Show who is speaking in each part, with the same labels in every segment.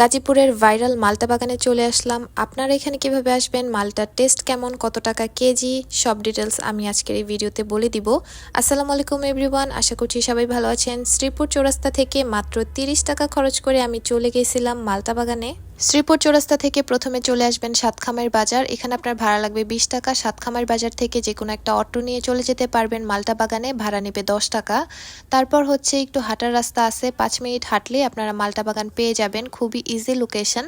Speaker 1: গাজীপুরের ভাইরাল মালটা বাগানে চলে আসলাম। আপনারা এখানে কীভাবে আসবেন? মালটার টেস্ট কেমন? কত টাকা কেজি? সব ডিটেলস আমি আজকের এই ভিডিওতে বলে দিব। আসসালামু আলাইকুম এভরিওয়ান আশা করছি সবাই ভালো আছেন। শ্রীপুর চৌরাস্তা থেকে মাত্র তিরিশ টাকা খরচ করে আমি চলে গেছিলাম মালটা বাগানে। শ্রীপুর চৌরাস্তা থেকে প্রথমে চলে আসবেন সাতখামের বাজার। এখানে আপনার ভাড়া লাগবে বিশ টাকা। সাতখামের বাজার থেকে যে কোনো একটা অটো নিয়ে চলে যেতে পারবেন মালটা বাগানে। ভাড়া নেবে দশ টাকা। তারপর হচ্ছে একটু হাঁটার রাস্তা আছে। পাঁচ মিনিট হাঁটলে আপনারা মালটা বাগান পেয়ে যাবেন। খুবই ইজি লোকেশন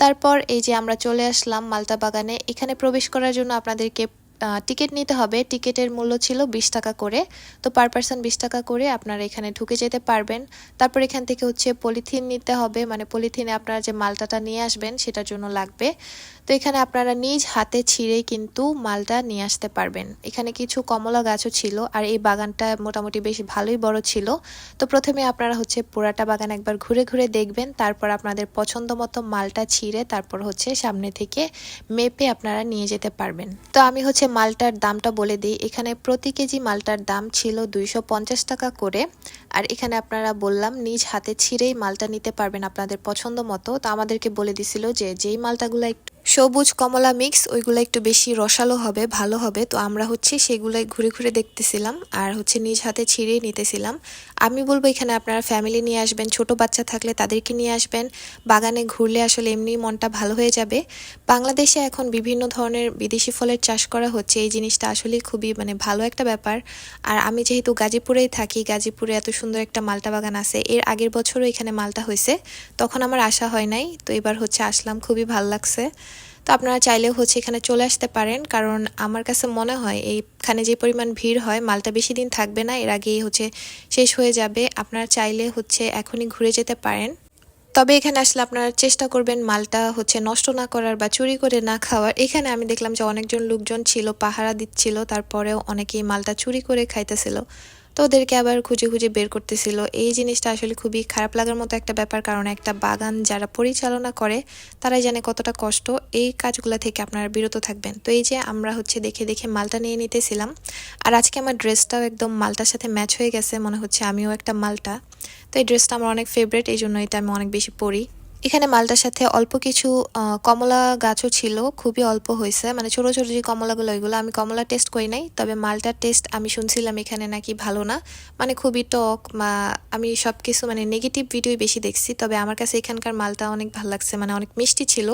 Speaker 1: তারপর এই যে আমরা চলে আসলাম মালটা বাগানে। এখানে প্রবেশ করার জন্য আপনাদেরকে টিকিট নিতে হবে। টিকিটের মূল্য ছিল বিশ টাকা করে। তো পার পার্সন বিশ টাকা করে আপনারা এখানে ঢুকে যেতে পারবেন। তারপর এখান থেকে হচ্ছে পলিথিন নিতে হবে। মানে পলিথিনে আপনারা যে মালটাটা নিয়ে আসবেন, সেটার জন্য লাগবে। তো এখানে আপনারা নিজ হাতে ছিঁড়েই কিন্তু মালটা নিয়ে আসতে পারবেন। এখানে কিছু কমলা গাছও ছিল আর এই বাগানটা মোটামুটি বেশ ভালোই বড় ছিল। তো প্রথমে আপনারা হচ্ছে পুরাটা বাগান একবার ঘুরে ঘুরে দেখবেন। তারপর আপনাদের পছন্দ মতো মালটা ছিঁড়ে তারপর হচ্ছে সামনে থেকে মেপে আপনারা নিয়ে যেতে পারবেন। তো আমি হচ্ছে মালটার দামটা বলে দিই। এখানে প্রতি কেজি মালটার দাম ছিল দুইশো পঞ্চাশ টাকা করে। আর এখানে আপনারা বললাম, নিজ হাতে ছিঁড়েই মালটা নিতে পারবেন আপনাদের পছন্দ মতো। তো আমাদেরকে বলে দিছিল যে, যেই মালটাগুলো একটু সবুজ কমলা মিক্স, ওইগুলো একটু বেশি রসালো হবে, ভালো হবে। তো আমরা হচ্ছে সেগুলোই ঘুরে ঘুরে দেখতেছিলাম আর হচ্ছে নিজ হাতে ছিঁড়েই নিতেছিলাম। আমি বলব এখানে আপনারা ফ্যামিলি নিয়ে আসবেন, ছোট বাচ্চা থাকলে তাদেরকে নিয়ে আসবেন। বাগানে ঘুরলে আসলে এমনি মনটা ভালো হয়ে যাবে। বাংলাদেশে এখন বিভিন্ন ধরনের বিদেশি ফলের চাষ করা হচ্ছে, এই জিনিসটা আসলেই খুবই মানে ভালো একটা ব্যাপার। আর আমি যেহেতু গাজীপুরেই থাকি, গাজীপুরে এত সুন্দর একটা মালটা বাগান আছে, এর আগের বছরও এখানে মালটা হয়েছে, তখন আমার আশা হয় নাই। তো এবার হচ্ছে আসলাম, খুবই ভালো লাগছে। তো আপনারা চাইলেও হচ্ছে এখানে চলে আসতে পারেন। কারণ আমার কাছে মনে হয় এইখানে যে পরিমাণ ভিড় হয়, মালটা বেশি দিন থাকবে না, এর আগেই হচ্ছে শেষ হয়ে যাবে। আপনারা চাইলে হচ্ছে এখনই ঘুরে যেতে পারেন। তবে এখানে আসলে আপনারা চেষ্টা করবেন মালটা হচ্ছে নষ্ট না করার বা চুরি করে না খাওয়ার। এখানে আমি দেখলাম যে অনেকজন লোকজন ছিল, পাহারা দিচ্ছিল, তারপরেও অনেকেই মালটা চুরি করে খাইতেছিল। তো ওদেরকে আবার খুঁজে খুঁজে বের করতেছিল। এই জিনিসটা আসলে খুবই খারাপ লাগার মতো একটা ব্যাপার, কারণ একটা বাগান যারা পরিচালনা করে, তারাই জানে কতটা কষ্ট। এই কাজগুলো থেকে আপনারা বিরত থাকবেন। তো এই যে আমরা হচ্ছে দেখে দেখে মালটা নিয়ে নিতেছিলাম, আর আজকে আমার ড্রেসটাও একদম মালটার সাথে ম্যাচ হয়ে গেছে, মনে হচ্ছে আমিও একটা মালটা। তো এই ড্রেসটা আমার অনেক ফেভারেট এই জন্য এটা আমি অনেক বেশি পরি। এখানে মালটার সাথে অল্প কিছু কমলা গাছও ছিল, খুবই অল্প হয়েছে। মানে ছোটো ছোটো যে কমলাগুলো, ওইগুলো আমি কমলা টেস্ট করি নাই, তবে মালটার টেস্ট আমি শুনছিলাম এখানে নাকি ভালো না। মানে খুবই টক আমি সব কিছু মানে নেগেটিভ ভিডিওই বেশি দেখছি, তবে আমার কাছে এখানকার মালটা অনেক ভালো লাগছে মানে অনেক মিষ্টি ছিল।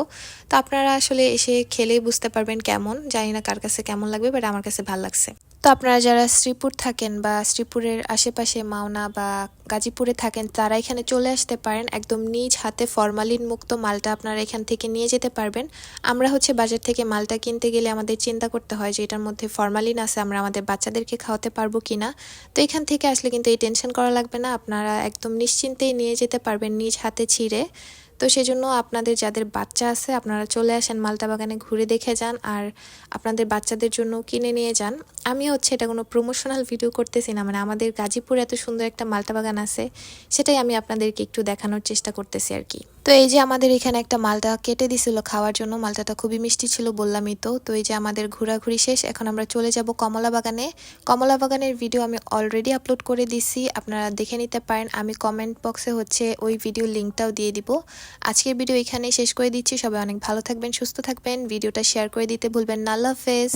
Speaker 1: তো আপনারা আসলে এসে খেলেই বুঝতে পারবেন কেমন, জানি না কার কাছে কেমন লাগবে বাট আমার কাছে ভালো লাগছে। তো আপনারা যারা শ্রীপুর থাকেন বা শ্রীপুরের আশেপাশে মাওনা বা গাজীপুরে থাকেন, তারা এখানে চলে আসতে পারেন। একদম নিজ হাতে ফরমালিন মুক্ত মালটা আপনারা এখান থেকে নিয়ে যেতে পারবেন। আমরা হচ্ছে বাজার থেকে মালটা কিনতে গেলে আমাদের চিন্তা করতে হয় যে এটার মধ্যে ফরমালিন আছে, আমরা আমাদের বাচ্চাদেরকে খাওয়াতে পারব কি না তো এখান থেকে আসলে কিন্তু এই টেনশন করা লাগবে না। আপনারা একদম নিশ্চিন্তেই নিয়ে যেতে পারবেন নিজ হাতে ছিঁড়ে। তো সেই জন্য আপনাদের যাদের বাচ্চা আছে, আপনারা চলে আসেন মালটা বাগানে ঘুরে দেখে যান আর আপনাদের বাচ্চাদের জন্য কিনে নিয়ে যান। আমি হচ্ছে এটা কোনো প্রমোশনাল ভিডিও করতেছি না মানে আমাদের গাজীপুরে এত সুন্দর একটা মালটা বাগান আছে, সেটাই আমি আপনাদেরকে একটু দেখানোর চেষ্টা করতেছি আর কি। তো এই যে আমাদের এখানে একটা মালটা কেটে দিছিল খাওয়ার জন্য মালটাটা খুবই মিষ্টি ছিল বললামই তো। তো এই যে আমাদের ঘোরাঘুরি শেষ, এখন আমরা চলে যাব কমলা বাগানে। কমলা বাগানের ভিডিও আমি অলরেডি আপলোড করে দিছি, আপনারা দেখে নিতে পারেন। আমি কমেন্ট বক্সে হচ্ছে ওই ভিডিও লিঙ্কটাও দিয়ে দিব। আজকের ভিডিও এখানে শেষ করে দিচ্ছি। সবাই অনেক ভালো থাকবেন, সুস্থ থাকবেন। ভিডিওটা শেয়ার করে দিতে ভুলবেন না। আল্লাহ হাফেজ।